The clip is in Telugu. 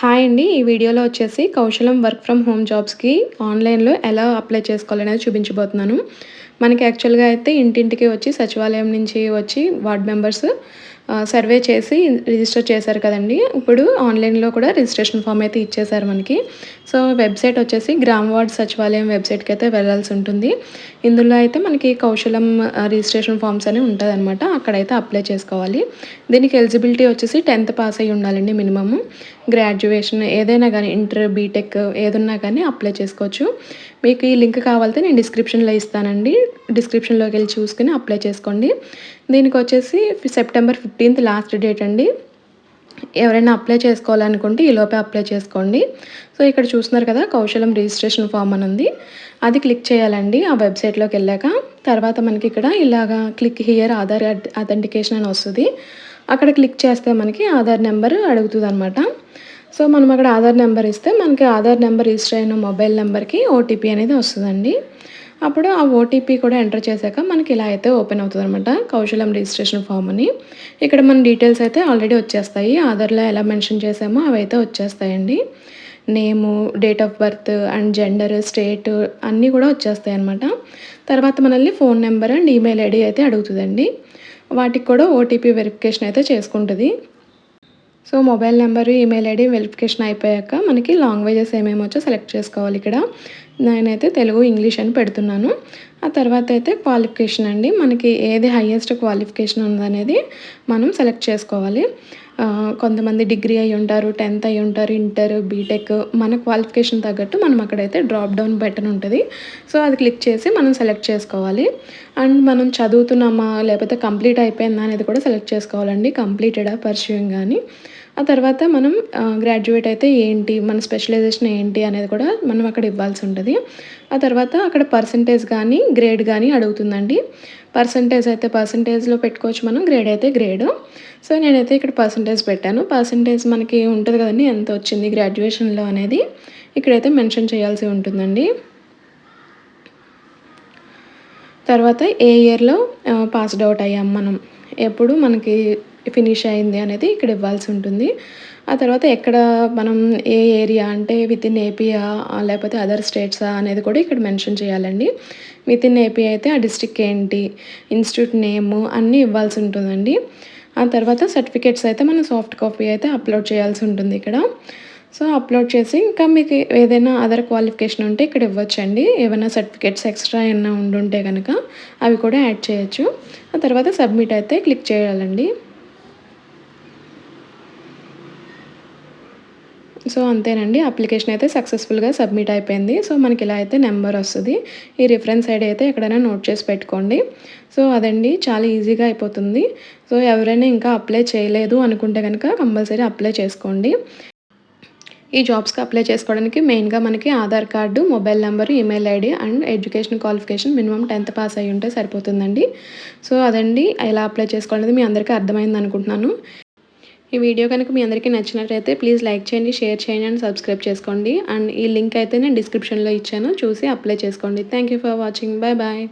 హాయ్ అండి. ఈ వీడియోలో వచ్చేసి కౌశలం వర్క్ ఫ్రమ్ హోమ్ జాబ్స్కి ఆన్లైన్లో ఎలా అప్లై చేసుకోవాలనేది చూపించబోతున్నాను. మనకి యాక్చువల్గా అయితే ఇంటింటికి వచ్చి సచివాలయం నుంచి వచ్చి వార్డ్ మెంబర్స్ సర్వే చేసి రిజిస్టర్ చేశారు కదండి. ఇప్పుడు ఆన్లైన్లో కూడా రిజిస్ట్రేషన్ ఫామ్ అయితే ఇచ్చేశారు మనకి. సో వెబ్సైట్ వచ్చేసి గ్రామ్ వార్డ్ సచివాలయం వెబ్సైట్కి అయితే వెళ్ళాల్సి ఉంటుంది. ఇందులో అయితే మనకి కౌశలం రిజిస్ట్రేషన్ ఫామ్స్ అని ఉంటుంది అనమాట అక్కడైతే అప్లై చేసుకోవాలి. దీనికి ఎలిజిబిలిటీ వచ్చేసి టెన్త్ పాస్ అయ్యి ఉండాలండి మినిమము. గ్రాడ్యుయేషన్ ఏదైనా కానీ ఇంటర్ బీటెక్ ఏదన్నా కానీ అప్లై చేసుకోవచ్చు. మీకు ఈ లింక్ కావాలంటే నేను డిస్క్రిప్షన్లో ఇస్తానండి. డిస్క్రిప్షన్లోకి వెళ్ళి చూసుకుని అప్లై చేసుకోండి. దీనికి వచ్చేసి సెప్టెంబర్ ఫిఫ్టీన్త్ లాస్ట్ డేట్ అండి. ఎవరైనా అప్లై చేసుకోవాలనుకుంటే ఈలోపే అప్లై చేసుకోండి. సో ఇక్కడ చూస్తున్నారు కదా కౌశలం రిజిస్ట్రేషన్ ఫామ్ అని ఉంది. అది క్లిక్ చేయాలండి ఆ వెబ్సైట్లోకి వెళ్ళాక. తర్వాత మనకి ఇక్కడ ఇలాగా క్లిక్ హియర్ ఆధార్ అథెంటికేషన్ అని వస్తుంది. అక్కడ క్లిక్ చేస్తే మనకి ఆధార్ నెంబర్ అడుగుతుంది అనమాట సో మనం అక్కడ ఆధార్ నెంబర్ ఇస్తే మనకి ఆధార్ నెంబర్ రిజిస్టర్ అయిన మొబైల్ నెంబర్కి ఓటీపీ అనేది వస్తుందండి. అప్పుడు ఆ ఓటీపీ కూడా ఎంటర్ చేశాక మనకి ఇలా అయితే ఓపెన్ అవుతుంది అనమాట కౌశలం రిజిస్ట్రేషన్ ఫామ్ అని. ఇక్కడ మన డీటెయిల్స్ అయితే ఆల్రెడీ వచ్చేస్తాయి. ఆధార్లో ఎలా మెన్షన్ చేసామో అవి అయితే వచ్చేస్తాయండి. Name date of birth and gender state అన్నీ కూడా వచ్చేస్తాయి అనమాట తర్వాత మనల్ని phone number and email ID అయితే అడుగుతుందండి. వాటికి కూడా ఓటీపీ వెరిఫికేషన్ అయితే చేసుకుంటుంది. So mobile number email ID verification అయిపోయాక మనకి లాంగ్వేజెస్ ఏమేమి వచ్చో సెలెక్ట్ చేసుకోవాలి ఇక్కడ. నేనైతే తెలుగు ఇంగ్లీష్ అని పెడుతున్నాను. ఆ తర్వాత అయితే క్వాలిఫికేషన్ అండి. మనకి ఏది హయ్యెస్ట్ క్వాలిఫికేషన్ ఉందనేది మనం సెలెక్ట్ చేసుకోవాలి. కొంతమంది డిగ్రీ అయి ఉంటారు టెన్త్ అయి ఉంటారు ఇంటర్ బీటెక్ మన క్వాలిఫికేషన్ తగ్గట్టు మనం అక్కడైతే డ్రాప్ డౌన్ బటన్ ఉంటుంది. సో అది క్లిక్ చేసి మనం సెలెక్ట్ చేసుకోవాలి. అండ్ మనం చదువుతున్నామా లేకపోతే కంప్లీట్ అయిపోయిందా అనేది కూడా సెలెక్ట్ చేసుకోవాలండి. కంప్లీటెడా పర్సూయింగ్ కానీ ఆ తర్వాత మనం గ్రాడ్యుయేట్ అయితే ఏంటి మన స్పెషలైజేషన్ ఏంటి అనేది కూడా మనం అక్కడ ఇవ్వాల్సి ఉంటుంది. ఆ తర్వాత అక్కడ పర్సంటేజ్ కానీ గ్రేడ్ కానీ అడుగుతుందండి. పర్సంటేజ్ అయితే పర్సంటేజ్లో పెట్టుకోవచ్చు మనం గ్రేడ్ అయితే గ్రేడ్ సో నేనైతే ఇక్కడ పర్సంటేజ్ పెట్టాను. పర్సంటేజ్ మనకి ఉంటుంది కదండి ఎంత వచ్చింది గ్రాడ్యుయేషన్లో అనేది ఇక్కడైతే మెన్షన్ చేయాల్సి ఉంటుందండి. తర్వాత ఏ ఇయర్లో పాస్డ్ అవుట్ అయ్యాం మనం. ఎప్పుడు మనకి ఫినిష్ అయింది అనేది ఇక్కడ ఇవ్వాల్సి ఉంటుంది. ఆ తర్వాత ఎక్కడ మనం ఏ ఏరియా అంటే విత్ ఇన్ ఏపీయా లేకపోతే అదర్ స్టేట్సా అనేది కూడా ఇక్కడ మెన్షన్ చేయాలండి. విత్ ఇన్ ఏపీ అయితే ఆ డిస్టిక్ ఏంటి ఇన్స్టిట్యూట్ నేము అన్నీ ఇవ్వాల్సి ఉంటుందండి. ఆ తర్వాత సర్టిఫికేట్స్ అయితే మనం సాఫ్ట్ కాపీ అయితే అప్లోడ్ చేయాల్సి ఉంటుంది ఇక్కడ. సో అప్లోడ్ చేసి ఇంకా మీకు ఏదైనా అదర్ క్వాలిఫికేషన్ ఉంటే ఇక్కడ ఇవ్వచ్చండి. ఏమైనా సర్టిఫికేట్స్ ఎక్స్ట్రా ఏమైనా ఉండుంటే కనుక అవి కూడా యాడ్ చేయొచ్చు. ఆ తర్వాత సబ్మిట్ అయితే క్లిక్ చేయాలండి. సో అంతేనండి. అప్లికేషన్ అయితే సక్సెస్ఫుల్గా సబ్మిట్ అయిపోయింది. సో మనకి ఇలా అయితే నెంబర్ వస్తుంది. ఈ రిఫరెన్స్ ఐడి అయితే ఎక్కడైనా నోట్ చేసి పెట్టుకోండి. సో అదండి చాలా ఈజీగా అయిపోతుంది. సో ఎవరైనా ఇంకా అప్లై చేయలేదు అనుకుంటే కనుక కంపల్సరీ అప్లై చేసుకోండి. ఈ జాబ్స్కి అప్లై చేసుకోవడానికి మెయిన్గా మనకి Aadhaar card mobile number email ID and education qualification minimum tenth pass అయ్యి ఉంటే సరిపోతుందండి. సో అదండి ఎలా అప్లై చేసుకోవాలనేది మీ అందరికీ అర్థమైంది అనుకుంటున్నాను ఈ వీడియో కనుక మీ అందరికీ నచ్చినట్లయితే ప్లీజ్ లైక్ చేయండి షేర్ చేయండి అండ్ సబ్స్క్రైబ్ చేసుకోండి. అండ్ ఈ లింక్ అయితే నేను డిస్క్రిప్షన్లో ఇచ్చాను. చూసి అప్లై చేసుకోండి. Thank for watching bye bye